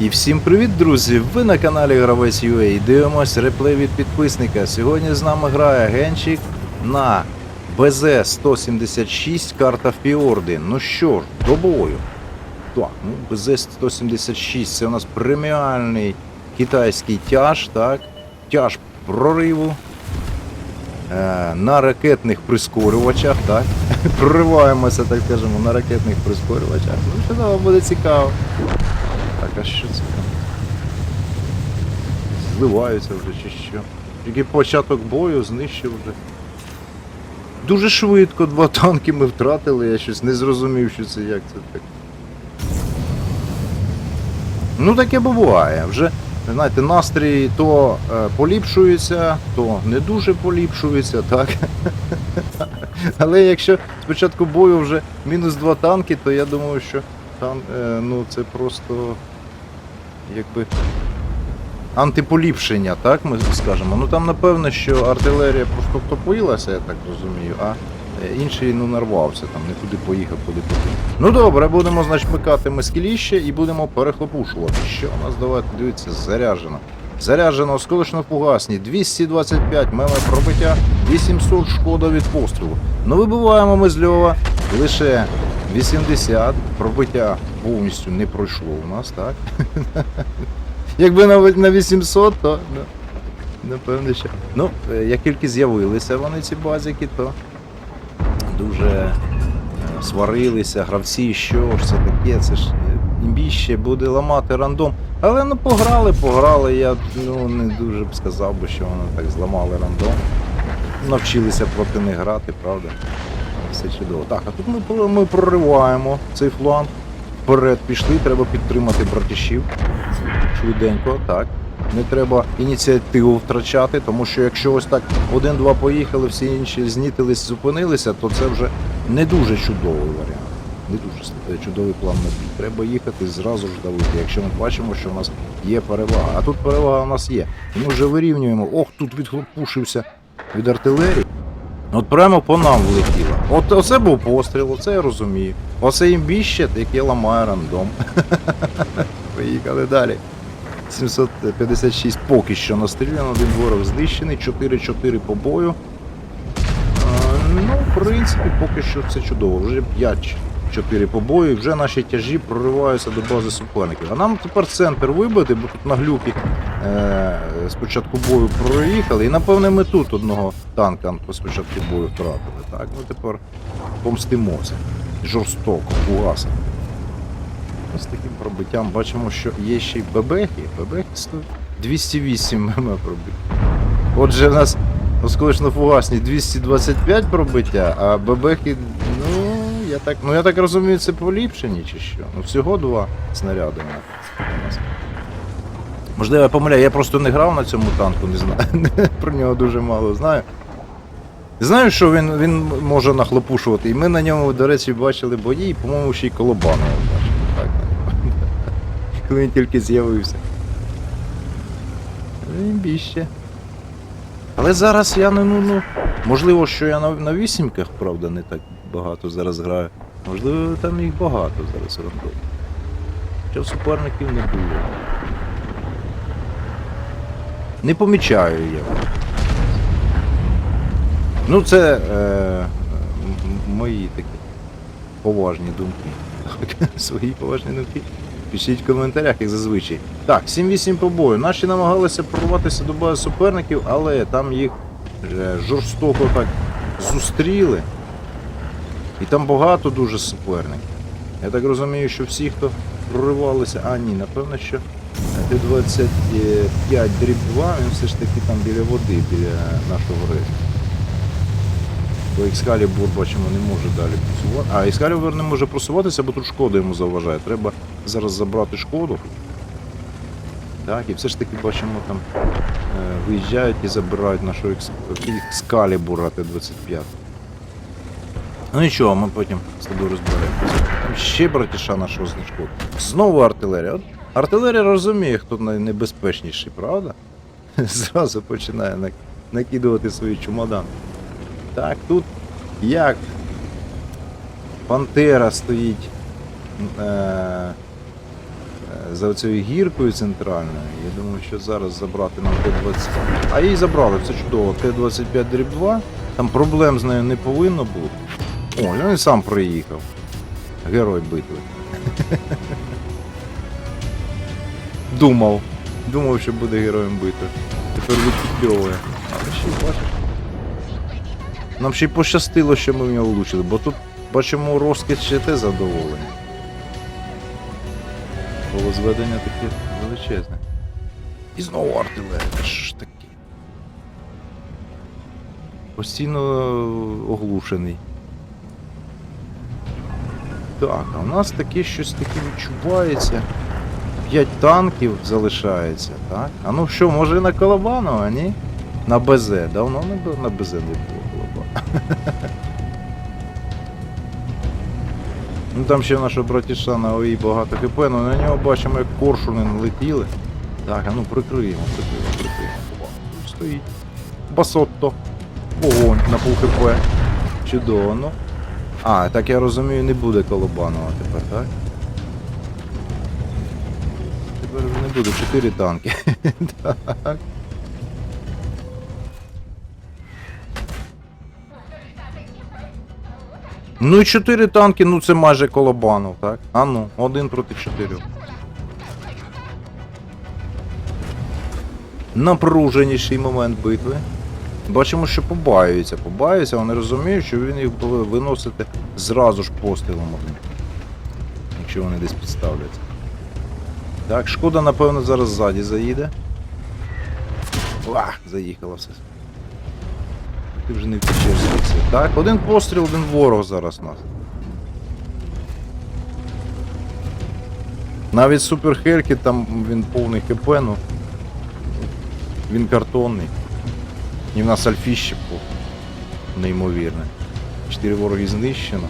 І всім привіт, друзі! Ви на каналі Гравець UA. Дивимось реплей від підписника. Сьогодні з нами грає Генчик на БЗ-176 карта Фіорди. Ну що ж, до бою. Так, ну БЗ-176 це у нас преміальний китайський тяж, так? Тяж прориву. Е, на ракетних прискорювачах, так? Прориваємося, так скажемо, на ракетних прискорювачах. Ну, що буде цікаво. А що це там? Зливаються вже чи що? Тільки початок бою знищив вже. Дуже швидко два танки ми втратили, я щось не зрозумів, що це як це так. Ну таке буває. Вже, знаєте, настрій то е, поліпшується, то не дуже поліпшується, так? Але якщо спочатку бою вже мінус два танки, то я думаю, що там, е, ну, це просто якби антиполіпшення, так ми скажемо. Ну там напевно, що артилерія просто втопилася, я так розумію, а е, інший ну нарвався, там не туди поїхав, куди потрібно. Ну добре, будемо, значить, пикати мискіліще і будемо перехлопушувати. Що у нас давайте дивіться, заряджено. Заряджено осколочно фугасні 225 мм пробиття, 800 шкода від пострілу. Ну вибиваємо ми з льова лише 80 пробиття повністю не пройшло у нас, так? Якби на 800, то ну, напевно ще. Ну, е, як тільки з'явилися вони ці базики, то дуже е, сварилися, гравці, що ж це таке, це ж е, буде ламати рандом. Але ну пограли, пограли, я ну, не дуже б сказав би, що вони так зламали рандом. Навчилися проти них грати, правда? Все чудово. Так, а тут ми, ми прориваємо цей фланг. Вперед пішли, треба підтримати братішів. Швиденько, так. Не треба ініціативу втрачати, тому що якщо ось так один-два поїхали, всі інші знітились, зупинилися, то це вже не дуже чудовий варіант. Не дуже чудовий план на бій. Треба їхати зразу ж давити, якщо ми бачимо, що в нас є перевага. А тут перевага у нас є. Ми вже вирівнюємо. Ох, тут відхлопушився від артилерії. От прямо по нам влетіло. От оце був постріл, оце я розумію. Оце імбіще, яке ламає рандом. Поїхали далі. 756 поки що настріляно, один ворог знищений, 4-4 по бою. Ну, в принципі, поки що це чудово. Вже 5-4 по бою, і вже наші тяжі прориваються до бази суперників. А нам тепер центр вибити, бо тут на глюки е, спочатку бою проїхали. І напевне ми тут одного танка спочатку бою втратили. Так, ми тепер помстимося. Жорстоко, угаса. З таким пробиттям бачимо, що є ще й бебехи. Бебехи стоять 208 мм пробиття. Отже, в нас осколочно фугасні 225 пробиття, а бебехи, ну, я так, ну я так розумію, це поліпшені чи що. Ну всього два снаряди у нас. Можливо, я помиляю, я просто не грав на цьому танку, не знаю. Про нього дуже мало знаю. Знаю, що він, він може нахлопушувати, і ми на ньому, до речі, бачили бої, і, по-моєму, ще й Колобанова бачили. Так, коли він тільки з'явився. Біще. Але зараз я не ну, ну. Можливо, що я на, на вісімках, правда, не так багато зараз граю. Можливо, там їх багато зараз рандом. Хоча суперників не було. Не помічаю я. Ну, це е, мої такі поважні думки. Свої поважні думки. Пишіть в коментарях, як зазвичай. Так, 7-8 по бою. Наші намагалися прорватися до бази суперників, але там їх жорстоко так зустріли. І там багато дуже суперників. Я так розумію, що всі, хто проривалися, а ні, напевно, що Т-25 дріб 2, він все ж таки там біля води, біля нашого рейсу. Бо Excalibur, бачимо, не може далі просувати. А, Excalibur не може просуватися, бо тут шкода йому заважає. Треба зараз забрати шкоду. Так, і все ж таки бачимо там е, виїжджають і забирають нашого Excalibur Т-25. Ну нічого, ми потім з тобою розберемося. Ще братіша нашого знешкоду. Знову артилерія. От артилерія розуміє, хто найнебезпечніший, правда? Зразу починає накидувати свої чемодани. Так, тут як Пантера стоїть. Е, е, за цією гіркою центральною. Я думаю, що зараз забрати нам Т-20. А її забрали, це чудово. Т-25 дріб 2. Там проблем з нею не повинно бути. О, ну і сам проїхав. Герой битви. Думав. Думав, що буде героєм битви. Тепер відпідьовує. Але ще бачиш. Нам ще й пощастило, що ми в нього влучили, бо тут бачимо розкид ще те задоволення. Було зведення таке величезне. І знову артилерія. Ж таке? Постійно оглушений. Так, а у нас таке щось таке відчувається. П'ять танків залишається, так? А ну що, може на Колобанова, ні? На БЗ. Давно не було на БЗ не було Колобана. Ну там ще нашого братіша на ОІ багато хп, ну на нього бачимо, як коршуни налетіли. Так, а ну прикриємо, прикриємо, прикриємо. Тут Стоїть. Басотто. Вогонь на пол хп. Чудово, ну. А, так я розумію, не буде Колобанова тепер, так? Тепер вже не буде, чотири танки. так. Ну і чотири танки, ну це майже Колобанов, так? А ну, один проти чотирьох. Напруженіший момент битви. Бачимо, що побаюються, побаюються, вони розуміють, що він їх буде виносити зразу ж пострілом одним. Якщо вони десь підставляться. Так, шкода, напевно, зараз ззаді заїде. Ах, заїхала все. Ти вже не втечеш звідси. Так, один постріл, один ворог зараз у нас. Навіть Супер Херкіт, там він повний ХП, ну. Він картонний. І в нас альфіще по неймовірне. Чотири вороги знищено.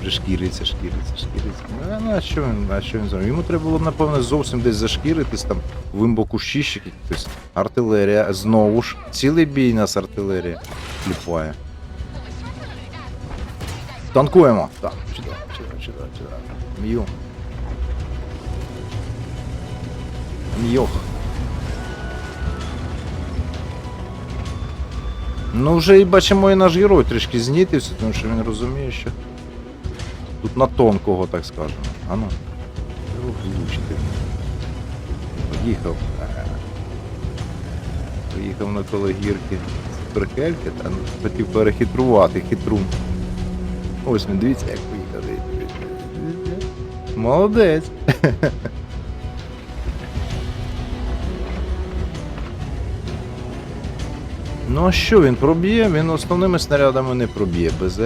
Вже шкіриться, шкіриться, шкіриться. Ну, а що він, а що він зробив? Йому треба було, б, напевно, зовсім десь зашкіритись там, вимбо кущищик якийсь. Артилерія, знову ж. Цілий бій нас артилерія кліпає. Танкуємо! Так, чудово, чудово, чудово, чудово. М'ю. М'йох. Ну вже і бачимо і наш герой трішки знітився, тому що він розуміє, що тут на тонкого, так скажемо. А ну. Влучити. Поїхав. Поїхав на коло гірки Суперхельки, та ну, хотів перехитрувати хитрун. Ось він, дивіться, як поїхав. Молодець. Ну а що він проб'є? Він основними снарядами не проб'є БЗ.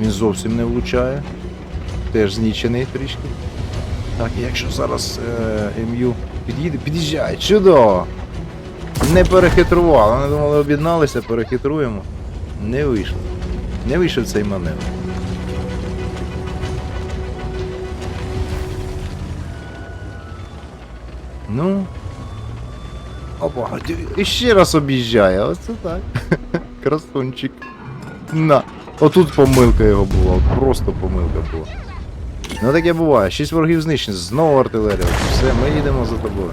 Він зовсім не влучає. Теж знічений трішки. Так, якщо зараз е, МЮ під'їде, під'їжджає, чудово! Не перехитрували, вони думали, об'єдналися, перехитруємо. Не вийшло. Не вийшов цей маневр. Ну, Опа, і ще раз об'їжджає, оце так. Красунчик. На. Отут помилка його була, просто помилка була. Ну таке буває, шість ворогів знищено, знову артилерія. Все, ми їдемо за тобою.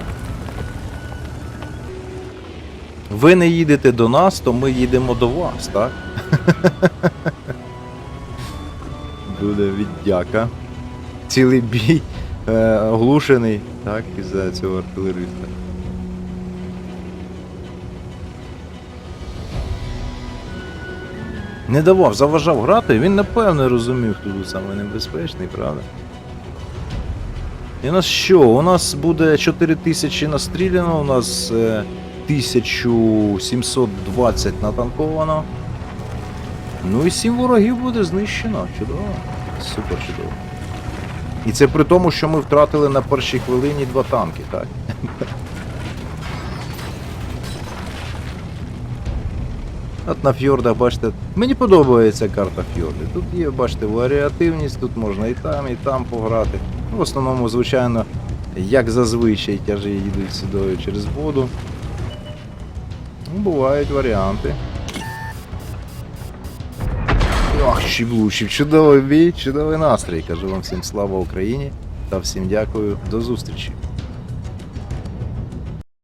Ви не їдете до нас, то ми їдемо до вас, так? Буде віддяка. Цілий бій е, оглушений, так, із-за цього артилериста. Не давав, заважав грати, він напевно розумів, хто тут саме небезпечний, правда? І у нас що? У нас буде 4000 настріляно, у нас е, 1720 натанковано. Ну і 7 ворогів буде знищено. Чудово. Супер чудово. І це при тому, що ми втратили на першій хвилині два танки, так? От на фьордах, бачите, мені подобається карта фьорди. Тут є, бачите, варіативність, тут можна і там, і там пограти. Ну, в основному, звичайно, як зазвичай тяжі їдуть сюди через воду. Ну, бувають варіанти. Ох, щіблучив, чудовий бій, чудовий настрій. Кажу вам всім слава Україні та всім дякую. До зустрічі.